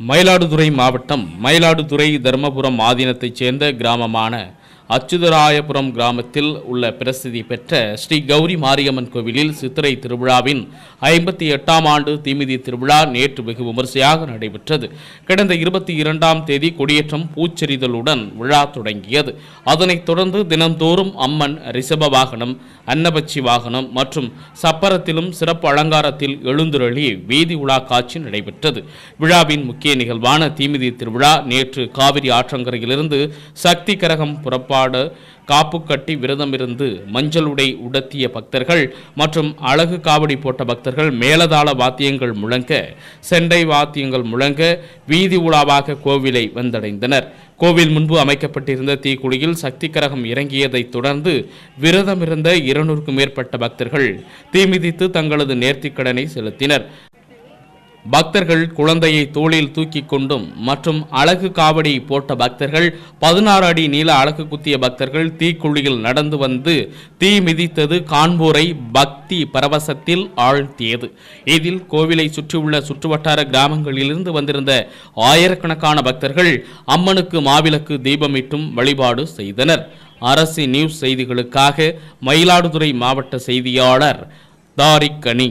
மயிலாடுதுறை மாவட்டம் மயிலாடுதுறை தர்மபுரம் ஆதீனத்தைச் சேர்ந்த கிராமமான அச்சுதராயபுரம் கிராமத்தில் உள்ள பிரசித்தி பெற்ற ஸ்ரீ கௌரி மாரியம்மன் கோவிலில் சித்திரை திருவிழாவின் ஐம்பத்தி எட்டாம் ஆண்டு தீமிதி திருவிழா நேற்று வெகு விமர்சையாக நடைபெற்றது. கடந்த இருபத்தி இரண்டாம் தேதி கொடியேற்றம் பூச்செறிதலுடன் விழா தொடங்கியது. அதனைத் தொடர்ந்து தினந்தோறும் அம்மன் ரிஷப வாகனம் அன்னபட்சி வாகனம் மற்றும் சப்பரத்திலும் சிறப்பு அலங்காரத்தில் எழுந்துருளி வீதி உலா காட்சி நடைபெற்றது. விழாவின் முக்கிய நிகழ்வான தீமிதி திருவிழா நேற்று காவிரி ஆற்றங்கரையிலிருந்து சக்தி கரகம் பாட காப்பு கட்டி விரதமிருந்து மஞ்சள் உடை உடுத்திய பக்தர்கள் மற்றும் அழகு காவடி போட்ட பக்தர்கள் மேலதாள வாத்தியங்கள் முழங்க செண்டை வாத்தியங்கள் முழங்க வீதி உலாவாக கோவிலை வந்தடைந்தனர். கோவில் முன்பு அமைக்கப்பட்டிருந்த தீக்குழியில் சக்தி கரகம் இறங்கியதைத் தொடர்ந்து விரதமிருந்த இருநூறுக்கும் மேற்பட்ட பக்தர்கள் தீமிதித்து தங்களது நேர்த்திக்கடனை செலுத்தினர். பக்தர்கள் குழந்தையை தோளில் தூக்கி கொண்டும் மற்றும் அழகு காவடி போட்ட பக்தர்கள் பதினாறு அடி நீள அழகு குத்திய பக்தர்கள் தீக்குழியில் நடந்து வந்து தீ மிதித்தது காண்போரை பக்தி பரவசத்தில் ஆழ்த்தியது. இதில் கோவிலை சுற்றியுள்ள சுற்றுவட்டார கிராமங்களிலிருந்து வந்திருந்த ஆயிரக்கணக்கான பக்தர்கள் அம்மனுக்கு மாவிளக்கு தீபமிட்டும் வழிபாடு செய்தனர். அரசு நியூஸ் செய்திகளுக்காக மயிலாடுதுறை மாவட்ட செய்தியாளர் தாரிக் கனி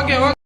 ஓகே ஓகே